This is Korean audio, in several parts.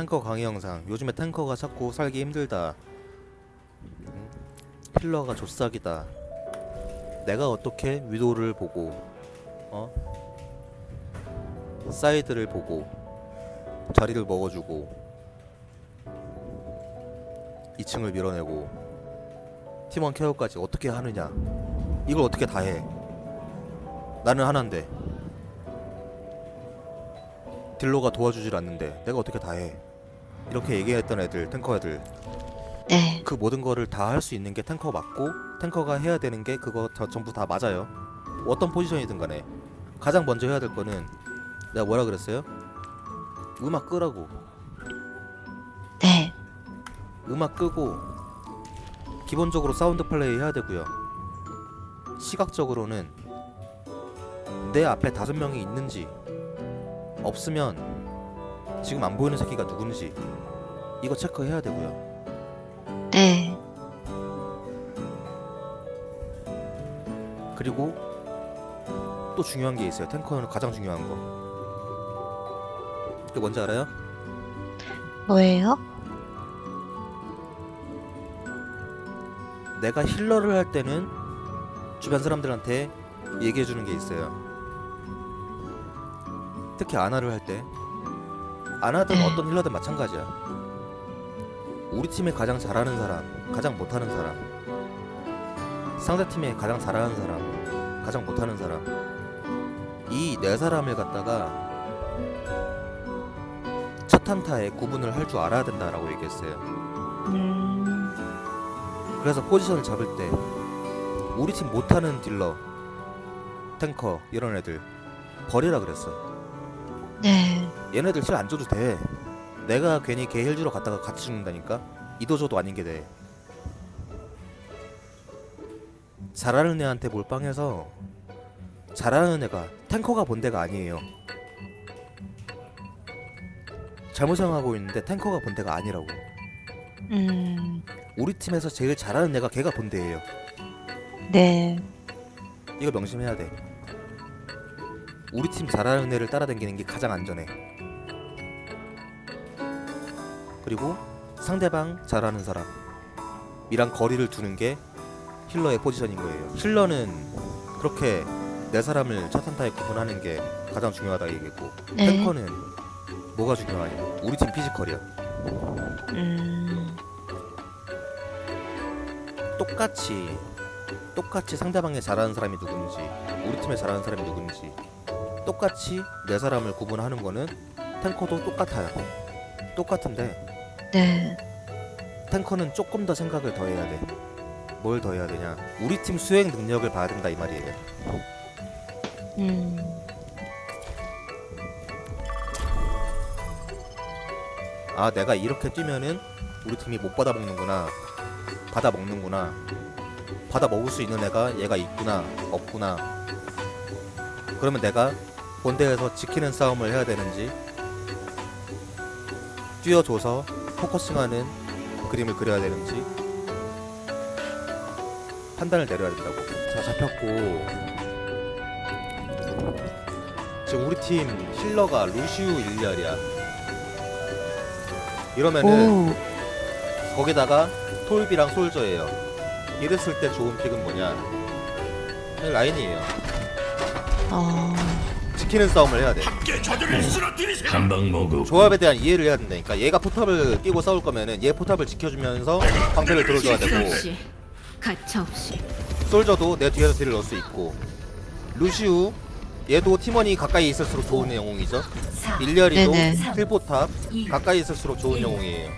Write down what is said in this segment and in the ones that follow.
탱커 강의 영상. 요즘에 탱커가 자꾸 살기 힘들다. 음, 힐러가 조싹이다. 내가 어떻게 위도를 보고 어? 사이드를 보고 자리를 먹어주고 2층을 밀어내고 팀원 케어까지 어떻게 하느냐. 이걸 어떻게 다 해. 나는 하나인데. 딜러가 도와주질 않는데 내가 어떻게 다해 이렇게 얘기했던 애들 탱커 애들 네. 그 모든 거를 다 할 수 있는 게 탱커 맞고 탱커가 해야 되는 게 그거 다 전부 다 맞아요 어떤 포지션이든 간에 가장 먼저 해야 될 거는 내가 뭐라 그랬어요? 음악 끄라고 네. 음악 끄고 기본적으로 사운드 플레이 해야 되고요. 시각적으로는 내 앞에 다섯 명이 있는지 없으면 지금 안 보이는 새끼가 누군지 이거 체크해야 되고요. 네. 그리고 또 중요한 게 있어요. 탱커는 가장 중요한 거. 그게 뭔지 알아요? 뭐예요? 내가 힐러를 할 때는 주변 사람들한테 얘기해 주는 게 있어요. 특히 아나를 할 때. 아나든 네. 어떤 힐러든 마찬가지야. 우리 팀에 가장 잘하는 사람, 가장 못하는 사람, 상대 팀에 가장 잘하는 사람, 가장 못하는 사람, 이 네 사람을 갖다가 첫 한타에 구분을 할 줄 알아야 된다라고 얘기했어요. 음. 그래서 포지션을 잡을 때 우리 팀 못하는 딜러, 탱커 이런 애들 버리라 그랬어. 네. 얘네들 힐안 줘도 돼. 내가 괜히 걔힐 주러 갔다가 같이 죽는다니까. 이도저도 아닌 게 돼. 잘하는 애한테 몰빵해서 잘하는 애가 탱커가 본 데가 아니에요. 잘못 생각하고 있는데 탱커가 본 데가 아니라고. 음. 우리 팀에서 제일 잘하는 애가 걔가 본 데예요. 네. 이거 명심해야 돼. 우리 팀 잘하는 애를 따라다니는 게 가장 안전해. 그리고 상대방 잘하는 사람 이랑 거리를 두는 게 힐러의 포지션인 거예요. 힐러는 그렇게 내 사람을 첫 한타에 구분하는 게 가장 중요하다 얘기했고 네. 탱커는 뭐가 중요하냐? 우리 팀 피지컬이야. 음. 똑같이 똑같이 상대방의 잘하는 사람이 누군지 우리 팀에 잘하는 사람이 누군지 똑같이 내 사람을 구분하는 거는 탱커도 똑같아요. 똑같은데 네. 탱커는 조금 더 생각을 더 해야 돼. 뭘 더 해야 되냐? 우리 팀 수행 능력을 봐야 된다 이 말이에요. 음. 아 내가 이렇게 뛰면은 우리 팀이 못 받아 먹는구나. 받아 먹는구나. 받아 먹을 수 있는 애가 얘가 있구나 없구나. 그러면 내가 본대에서 지키는 싸움을 해야 되는지 뛰어줘서 포커싱하는 그림을 그려야 되는지 판단을 내려야 된다고. 자 잡혔고 지금 우리 팀 힐러가 루시우 일리알이야. 이러면은 오. 거기다가 톨비랑 솔저예요. 이랬을 때 좋은 픽은 뭐냐? 라인이에요. 어. 지키는 싸움을 해야 돼. 한방 먹고 조합에 대한 이해를 해야 된다니까. 얘가 포탑을 끼고 싸울 거면은 얘 포탑을 지켜주면서 방패를 들어줘야 되고. 없이. 가차 없이. 솔저도 내 뒤에서 딜을 넣을 수 있고. 루시우 얘도 팀원이 가까이 있을수록 좋은 영웅이죠. 네네. 힐포탑 가까이 있을수록 좋은 영웅이에요.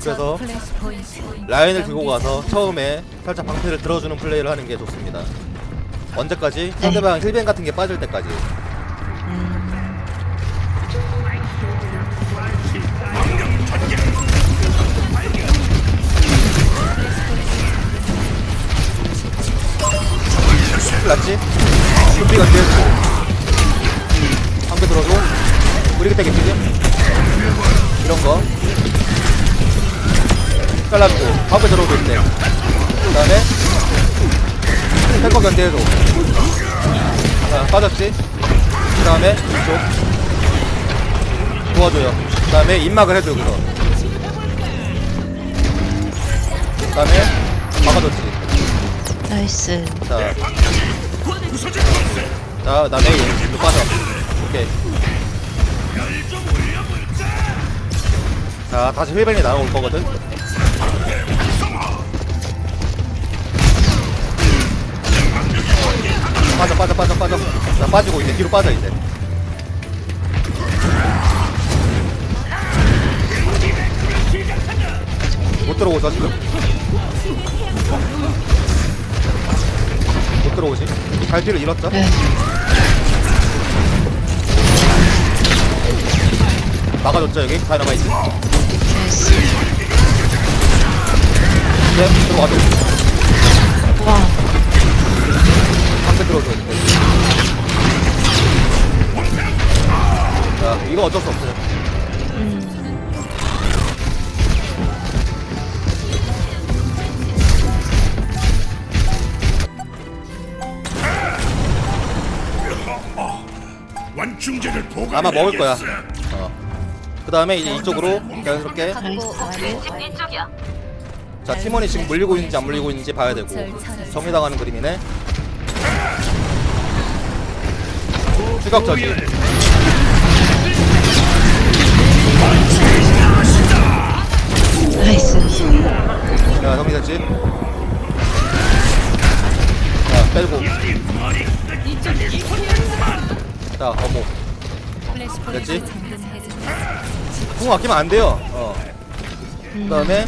그래서 플래시 포인트. 라인을 들고 가서 처음에 살짝 방패를 들어주는 플레이를 하는 게 좋습니다. 언제까지? 상대방 힐벤 같은 게 빠질 때까지. 났지? 준비가 됐고. 방패 들어줘. 우리 그때 지금 이런 거. 잘라주고. 방패 들어오고 있대. 그 다음에 탱커 견제해줘. 자 빠졌지? 그 다음에 이쪽. 도와줘요. 그 다음에 입막을 해줘, 여기서. 그 다음에 막아줬지. 나이스. 자. 자, 그 다음에 얘 빠져. 오케이. 자, 다시 힐벤이 나올 거거든. 빠져, 빠져, 빠져, 빠져. 자, 빠지고 이제 뒤로 빠져 이제. 못 들어오죠 지금? 들어오지? 갈피를 잃었죠? 네. 막아줬죠 여기? 다이너마이트 나이스. 네 들어와줘 와. 방패 들어줘 이제 자 이거 어쩔 수 없어요 아마 먹을 거야. 어. 그 다음에 이제 이쪽으로 자연스럽게. 자 팀원이 지금 물리고 있는지 안 물리고 있는지 봐야 되고. 정리당하는 그림이네. 추격적이 나이스. 자 정리 됐지? 자 빼고. 자 어머 됐지? 궁 아끼면 안 돼요 어. 그 다음에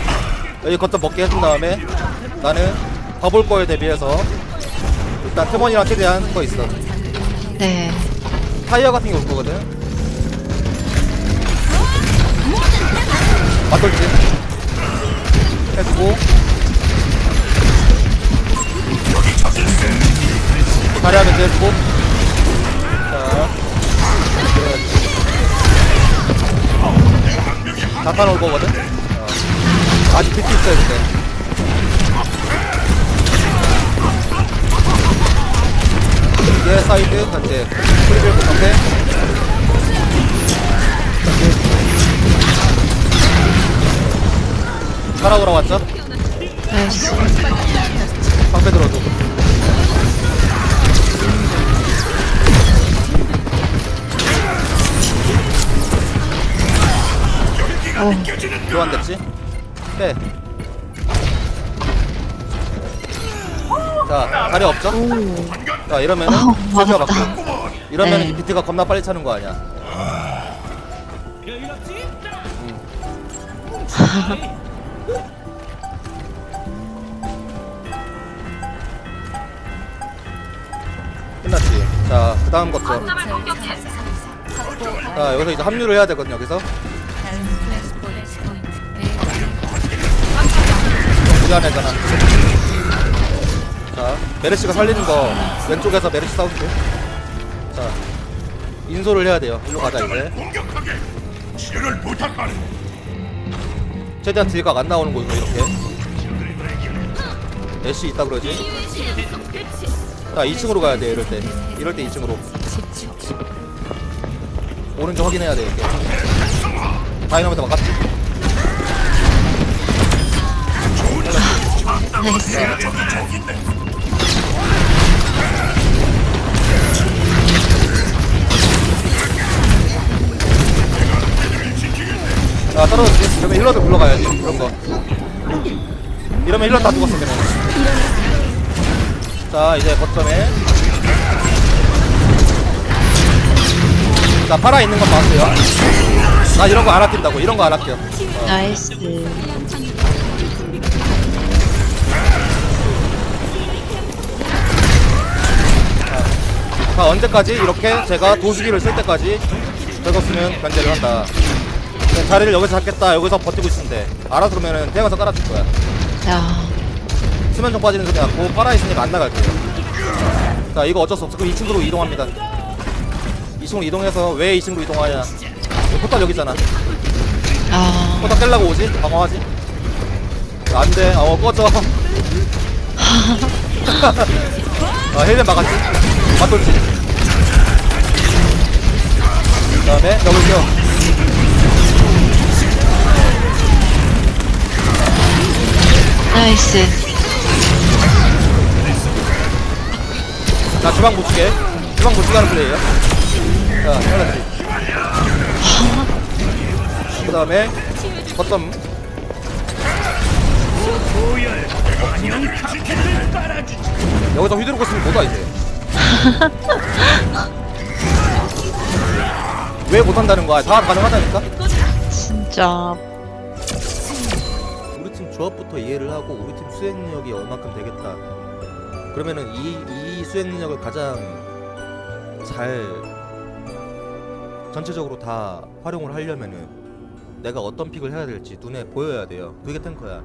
여기 겉도 먹게 해준 다음에 나는 버블 거에 대비해서 일단 테번이랑 최대한 거 있어 네. 타이어 같은 게 올 거거든 맞돌지 해주고 다리 하면 해주고 자탄 올 거거든 어. 아직 비트 있어야 돼 이게 사이드 현재 프리빌 상태 살아오러 왔죠? 나이스. 방패 들어도 교환됐지? 빼. 자, 자리 없죠? 오. 자, 이러면은 어, 비트가 맞았다. 바뀌어. 이러면은 네. 이 비트가 겁나 빨리 차는 거 아니야? 끝났지. 자, 그 다음 것죠. 자, 여기서 이제 합류를 해야 되거든, 여기서. 미안해잖아. 자, 메르시가 살리는 거 왼쪽에서 메르시 사운드. 자, 인솔을 해야 돼요. 일로 가자 이제. 공격하게 치료를 부탁하는 최대한 딜각 안 나오는 곳으로 이렇게. 애쉬 있다 그러지? 자, 2층으로 가야 돼 이럴 때. 이럴 때 2층으로. 오른쪽 확인해야 돼 이렇게. 다이너마이트 막았지? 자, 떨어졌지? 그러면 힐러들 불러가야지. 이런 거. 이러면 힐러 다 죽었어, 그러면. 자, 이제 거점에. 자, 팔아 있는 건 봤어요. 나 이런 거 안 아낀다고. 이런 거 안 아껴. 나이스. 자, 언제까지 이렇게 제가 도수기를 쓸 때까지 긁었으면 견제를 한다. 그냥 자리를 여기서 잡겠다. 여기서 버티고 있으면 돼. 알아서 그러면은 태가서 깔아줄 거야. 야. 수면 좀 빠지는 소리 팔아 있으니까 안 나갈게요. 자 이거 어쩔 수 없어. 그럼 2층으로 이동합니다. 2층으로 이동해서 왜 2층으로 이동하냐? 포탈 여기 있잖아. 아. 포탈 깰라고 오지? 방어하지? 안 돼. 어 꺼져. 아, 헬멧 막았지? 맞돌지? 그 다음에 더블 켜. 나이스 나 주방 못 주게. 주방 못 주게 하는 플레이에요. 자, 잘랐지. 그 다음에, 버텀. 여기서 휘두르고 있으면 못와 이제 왜 못한다는 거야 다 가능하다니까 진짜. 우리 팀 조합부터 이해를 하고 우리 팀 수행력이 얼마큼 되겠다. 그러면은 이, 이 수행력을 가장 잘 전체적으로 다 활용을 하려면은 내가 어떤 픽을 해야 될지 눈에 보여야 돼요. 그게 탱커야.